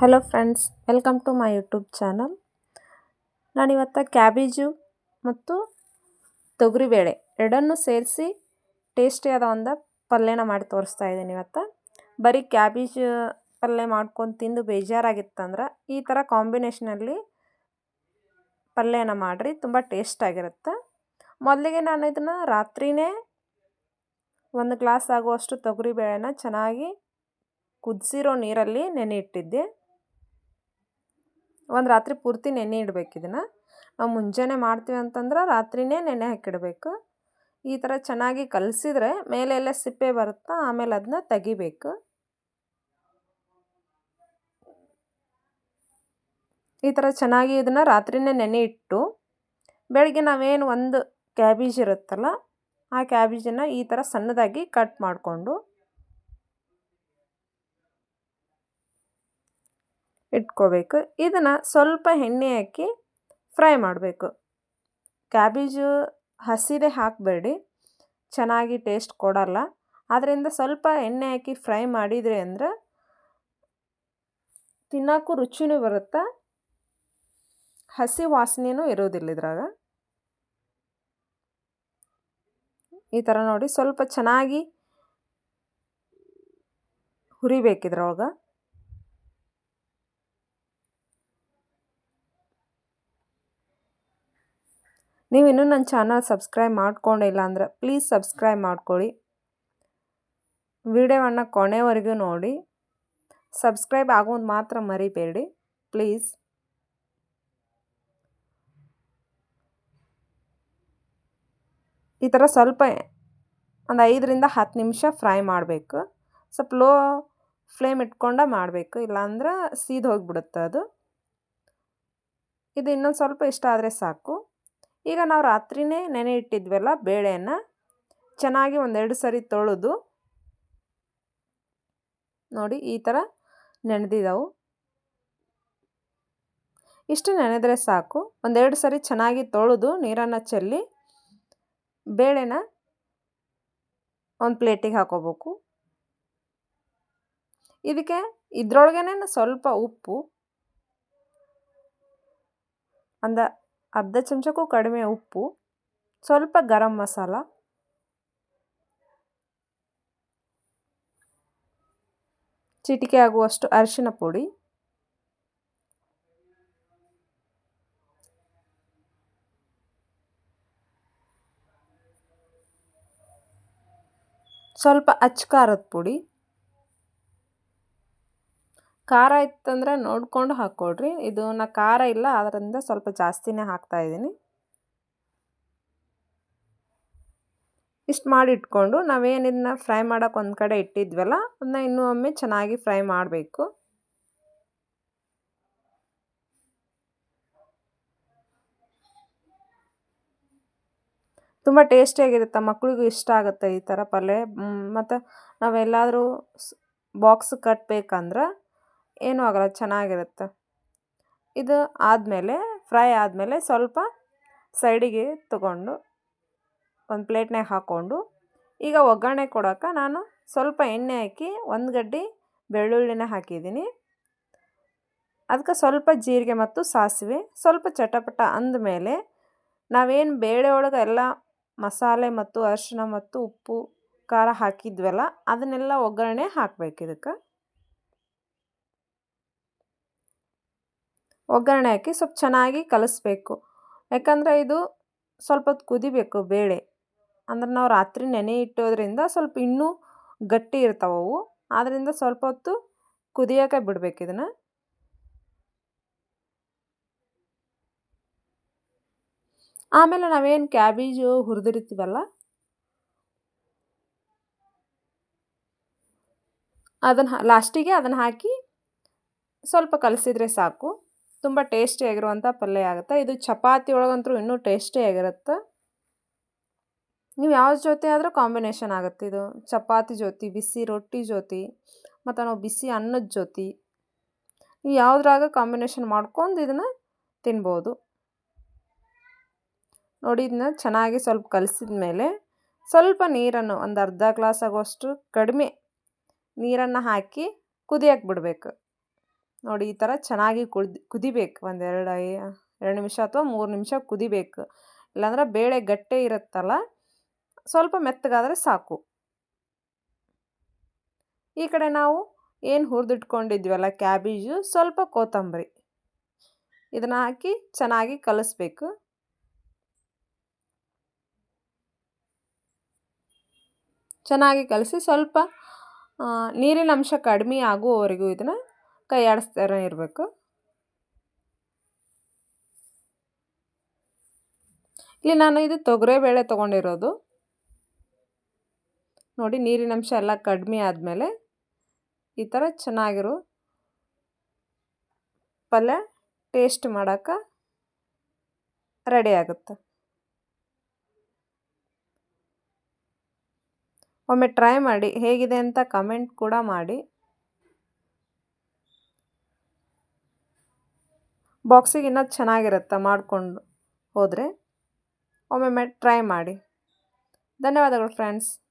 Hello friends welcome to my YouTube channel ನಾನಿವತ್ತು cabbage ಮತ್ತು ತೊಗರಿಬೇಳೆ ಎರಡನ್ನೂ ಸೇರಿಸಿ ಟೇಸ್ಟಿಯಾದ ಒಂದು ಪಲ್ಯನ ಮಾಡಿ ತೋರಿಸ್ತಾ ಇದ್ದೀನಿ ಇವತ್ತು. ಬರೀ ಕ್ಯಾಬೇಜ್ ಪಲ್ಯ ಮಾಡ್ಕೊಂಡು ತಿಂದು ಬೇಜಾರಾಗಿತ್ತಂದ್ರೆ ಈ ಥರ ಕಾಂಬಿನೇಷನಲ್ಲಿ ಪಲ್ಯನ ಮಾಡಿರಿ, ತುಂಬ ಟೇಸ್ಟಾಗಿರುತ್ತೆ ಮೊದಲಿಗೆ ನಾನು ಇದನ್ನು ರಾತ್ರಿನೇ ಒಂದು ಗ್ಲಾಸ್ ಆಗುವಷ್ಟು ತೊಗರಿಬೇಳೆನ ಚೆನ್ನಾಗಿ ಕುದಿಸಿರೋ ನೀರಲ್ಲಿ ನೆನೆ ಇಟ್ಟಿದ್ದೆ. ಒಂದು ರಾತ್ರಿ ಪೂರ್ತಿ ನೆನೆ ಇಡ್ಬೇಕು ಇದನ್ನು. ನಾವು ಮುಂಜಾನೆ ಮಾಡ್ತೀವಿ ಅಂತಂದ್ರೆ ರಾತ್ರಿನೇ ನೆನೆ ಹಾಕಿಡಬೇಕು. ಈ ಥರ ಚೆನ್ನಾಗಿ ಕಲಸಿದ್ರೆ ಮೇಲೆಲ್ಲ ಸಿಪ್ಪೆ ಬರುತ್ತಾ ಆಮೇಲೆ ಅದನ್ನ ತೆಗಿಬೇಕು. ಈ ಥರ ಚೆನ್ನಾಗಿ ಇದನ್ನು ರಾತ್ರಿನೇ ನೆನೆ ಇಟ್ಟು ಬೆಳಗ್ಗೆ ನಾವೇನು ಒಂದು ಕ್ಯಾಬೇಜ್ ಇರುತ್ತಲ್ಲ ಆ ಕ್ಯಾಬೇಜನ್ನು ಈ ಥರ ಸಣ್ಣದಾಗಿ ಕಟ್ ಮಾಡಿಕೊಂಡು ಇಟ್ಕೋಬೇಕು. ಇದನ್ನು ಸ್ವಲ್ಪ ಎಣ್ಣೆ ಹಾಕಿ ಫ್ರೈ ಮಾಡಬೇಕು. ಕ್ಯಾಬೇಜು ಹಸಿದೇ ಹಾಕಬೇಡಿ. ಚೆನ್ನಾಗಿ ಟೇಸ್ಟ್ ಕೊಡಲ್ಲ. ಆದ್ದರಿಂದ ಸ್ವಲ್ಪ ಎಣ್ಣೆ ಹಾಕಿ ಫ್ರೈ ಮಾಡಿದರೆ ಅಂದರೆ ತಿನ್ನೋಕ್ಕೂ ರುಚಿನೂ ಬರುತ್ತೆ? ಹಸಿ ವಾಸನೆಯೂ ಇರೋದಿಲ್ಲ ಇದ್ರಾಗ. ಈ ಥರ ನೋಡಿ ಸ್ವಲ್ಪ ಚೆನ್ನಾಗಿ ಹುರಿಬೇಕಿದ್ರೊಳಗೆ ನೀವು ಇನ್ನೂ ನನ್ನ ಚಾನಲ್ ಸಬ್ಸ್ಕ್ರೈಬ್ ಮಾಡ್ಕೊಂಡಿಲ್ಲ ಅಂದರೆ ಪ್ಲೀಸ್ ಸಬ್ಸ್ಕ್ರೈಬ್ ಮಾಡ್ಕೊಳ್ಳಿ. ವಿಡಿಯೋವನ್ನು ಕೊನೆವರೆಗೂ ನೋಡಿ. ಸಬ್ಸ್ಕ್ರೈಬ್ ಆಗೋದು ಮಾತ್ರ ಮರಿಬೇಡಿ. ಪ್ಲೀಸ್. ಈ ಥರ ಸ್ವಲ್ಪ ಒಂದು ಐದರಿಂದ ಹತ್ತು ನಿಮಿಷ ಫ್ರೈ ಮಾಡಬೇಕು. ಸ್ವಲ್ಪ ಲೋ ಫ್ಲೇಮ್ ಇಟ್ಕೊಂಡ ಮಾಡಬೇಕು. ಇಲ್ಲಾಂದ್ರೆ ಸೀದ್ ಹೋಗಿಬಿಡುತ್ತೆ ಅದು. ಇದು ಇನ್ನೊಂದು ಸ್ವಲ್ಪ ಇಷ್ಟ ಆದರೆ ಸಾಕು. ಈಗ ನಾವು ರಾತ್ರಿಯೇ ನೆನೆ ಇಟ್ಟಿದ್ವಲ್ಲ ಬೇಳೆಯನ್ನು, ಚೆನ್ನಾಗಿ ಒಂದೆರಡು ಸರಿ ತೊಳೆದು, ನೋಡಿ ಈ ಥರ ನೆನೆದಿದ್ದಾವು ಇಷ್ಟು ನೆನೆದ್ರೆ ಸಾಕು. ಒಂದೆರಡು ಸರಿ ಚೆನ್ನಾಗಿ ತೊಳೆದು ನೀರನ್ನು ಚೆಲ್ಲಿ ಬೇಳೆನ ಒಂದು ಪ್ಲೇಟಿಗೆ ಹಾಕೋಬೇಕು. ಇದಕ್ಕೆ ಇದ್ರೊಳಗೇನೆ ಸ್ವಲ್ಪ ಉಪ್ಪು ಒಂದು ಅರ್ಧ ಚಮಚಕ್ಕೂ ಕಡಿಮೆ ಉಪ್ಪು ಸ್ವಲ್ಪ ಗರಂ ಮಸಾಲ ಚಿಟಿಕೆ ಆಗುವಷ್ಟು ಅರಿಶಿನ ಪುಡಿ ಸ್ವಲ್ಪ ಅಚ್ಚ ಖಾರದ ಪುಡಿ ಖಾರ ಇತ್ತಂದರೆ ನೋಡಿಕೊಂಡು ಹಾಕ್ಕೊಡ್ರಿ. ಇದು ನಾ ಖಾರ ಇಲ್ಲ ಅದರಿಂದ ಸ್ವಲ್ಪ ಜಾಸ್ತಿನೇ ಹಾಕ್ತಾ ಇದ್ದೀನಿ. ಇಷ್ಟು ಮಾಡಿ ಇಟ್ಕೊಂಡು ನಾವೇನಿದನ್ನ ಫ್ರೈ ಮಾಡೋಕೆ ಒಂದು ಕಡೆ ಇಟ್ಟಿದ್ವಲ್ಲ, ಅದನ್ನ ಇನ್ನೂ ಒಮ್ಮೆ ಚೆನ್ನಾಗಿ ಫ್ರೈ ಮಾಡಬೇಕು. ತುಂಬ ಟೇಸ್ಟಿಯಾಗಿರುತ್ತೆ ಮಕ್ಕಳಿಗೂ ಇಷ್ಟ ಆಗುತ್ತೆ ಈ ಥರ ಪಲ್ಯ. ಮತ್ತು ನಾವೆಲ್ಲಾದರೂ ಬಾಕ್ಸ್ ಕಟ್ಟಬೇಕಂದ್ರೆ ಏನೂ ಆಗೋಲ್ಲ, ಚೆನ್ನಾಗಿರುತ್ತೆ. ಇದು ಆದಮೇಲೆ, ಫ್ರೈ ಆದಮೇಲೆ ಸ್ವಲ್ಪ ಸೈಡಿಗೆ ತಗೊಂಡು, ಒಂದು ಪ್ಲೇಟ್ನಾಗ ಹಾಕ್ಕೊಂಡು, ಈಗ ಒಗ್ಗರಣೆ ಕೊಡೋಕೆ ನಾನು ಸ್ವಲ್ಪ ಎಣ್ಣೆ ಹಾಕಿ ಒಂದು ಗಡ್ಡೆ ಬೆಳ್ಳುಳ್ಳಿನ ಹಾಕಿದ್ದೀನಿ. ಅದಕ್ಕೆ ಸ್ವಲ್ಪ ಜೀರಿಗೆ ಮತ್ತು ಸಾಸಿವೆ, ಸ್ವಲ್ಪ ಚಟಪಟ ಅಂದಮೇಲೆ ನಾವೇನು ಬೇಳೆ ಒಳಗೆ ಎಲ್ಲ ಮಸಾಲೆ ಮತ್ತು ಅರಿಶಿನ ಮತ್ತು ಉಪ್ಪು, ಖಾರ ಹಾಕಿದ್ವಲ್ಲ, ಅದನ್ನೆಲ್ಲ ಒಗ್ಗರಣೆ ಹಾಕ್ಬೇಕು ಇದಕ್ಕೆ. ಒಗ್ಗರಣೆ ಹಾಕಿ ಸ್ವಲ್ಪ ಚೆನ್ನಾಗಿ ಕಲಿಸ್ಬೇಕು. ಯಾಕಂದರೆ ಇದು ಸ್ವಲ್ಪ ಹೊತ್ತು ಕುದಿಬೇಕು ಬೇಳೆ. ಅಂದ್ರೆ ನಾವು ರಾತ್ರಿ ನೆನೆ ಇಟ್ಟೋದ್ರಿಂದ ಸ್ವಲ್ಪ ಇನ್ನೂ ಗಟ್ಟಿ ಇರ್ತಾವವು ಆದ್ದರಿಂದ ಸ್ವಲ್ಪ ಹೊತ್ತು ಕುದಿಯೋಕೆ ಬಿಡ್ಬೇಕು ಇದನ್ನು. ಆಮೇಲೆ ನಾವೇನು ಕ್ಯಾಬೇಜು ಹುರಿದಿರ್ತೀವಲ್ಲ ಅದನ್ನು ಲಾಸ್ಟಿಗೆ ಅದನ್ನು ಹಾಕಿ ಸ್ವಲ್ಪ ಕಲಸಿದ್ರೆ ಸಾಕು. ತುಂಬ ಟೇಸ್ಟಿಯಾಗಿರುವಂಥ ಪಲ್ಯ ಆಗುತ್ತೆ. ಇದು ಚಪಾತಿ ಒಳಗಂತೂ ಇನ್ನೂ ಟೇಸ್ಟಿಯಾಗಿರುತ್ತೆ ನೀವು ಯಾವ ಜೊತೆ ಆದರೂ ಕಾಂಬಿನೇಷನ್ ಆಗುತ್ತೆ. ಇದು ಚಪಾತಿ ಜೊತೆ, ಬಿಸಿ ರೊಟ್ಟಿ ಜೊತೆ, ಮತ್ತು ನಾವು ಬಿಸಿ ಅನ್ನದ ಜೊತೆ. ನೀವು ಯಾವುದ್ರಾಗ ಕಾಂಬಿನೇಷನ್ ಮಾಡ್ಕೊಂಡು ಇದನ್ನು ತಿನ್ಬೋದು. ನೋಡಿ, ಇದನ್ನ ಚೆನ್ನಾಗಿ ಸ್ವಲ್ಪ ಕಲಸಿದ ಮೇಲೆ ಸ್ವಲ್ಪ ನೀರನ್ನು ಒಂದು ಅರ್ಧ ಗ್ಲಾಸ್ ಆಗುವಷ್ಟು ಕಡಿಮೆ ನೀರನ್ನು ಹಾಕಿ ಕುದಿಯಕ್ಕೆ ಬಿಡಬೇಕು. ನೋಡಿ ಈ ಥರ ಚೆನ್ನಾಗಿ ಕುದಿ ಕುದಿಬೇಕು ಒಂದೆರಡು ಎರಡು ನಿಮಿಷ ಅಥವಾ ಮೂರು ನಿಮಿಷ ಕುದಿಬೇಕು. ಇಲ್ಲಾಂದ್ರೆ ಬೇಳೆ ಗಟ್ಟಿ ಇರುತ್ತಲ್ಲ, ಸ್ವಲ್ಪ ಮೆತ್ತಗಾದರೆ ಸಾಕು. ಈ ಕಡೆ ನಾವು ಏನು ಹುರಿದಿಟ್ಕೊಂಡಿದ್ವಲ್ಲ ಕ್ಯಾಬೇಜು, ಸ್ವಲ್ಪ ಕೊತ್ತಂಬರಿ. ಇದನ್ನು ಹಾಕಿ ಚೆನ್ನಾಗಿ ಕಲಿಸ್ಬೇಕು. ಚೆನ್ನಾಗಿ ಕಲಸಿ ಸ್ವಲ್ಪ ನೀರಿನ ಅಂಶ ಕಡಿಮೆ ಆಗುವವರೆಗೂ ಇದನ್ನು ಕೈ ಇರಬೇಕು. ಇಲ್ಲಿ ನಾನು ಇದು ತೊಗರೆಬೇಳೆ ತೊಗೊಂಡಿರೋದು. ನೋಡಿ ನೀರಿನಂಶ ಎಲ್ಲ ಕಡಿಮೆ ಆದಮೇಲೆ ಈ ಥರ ಚೆನ್ನಾಗಿರೋ ಪಲ್ಯ ಟೇಸ್ಟ್ ಮಾಡೋಕ್ಕೆ ರೆಡಿ ಆಗುತ್ತೆ. ಒಮ್ಮೆ ಟ್ರೈ ಮಾಡಿ ಹೇಗಿದೆ ಅಂತ ಕಮೆಂಟ್ ಕೂಡ ಮಾಡಿ. ಬಾಕ್ಸಿಗೆ ಇನ್ನೂ ಚೆನ್ನಾಗಿರುತ್ತೆ ಮಾಡಿಕೊಂಡು ಹೋದರೆ. ಒಮ್ಮೊಮ್ಮೆ ಟ್ರೈ ಮಾಡಿ. ಧನ್ಯವಾದಗಳು ಫ್ರೆಂಡ್ಸ್.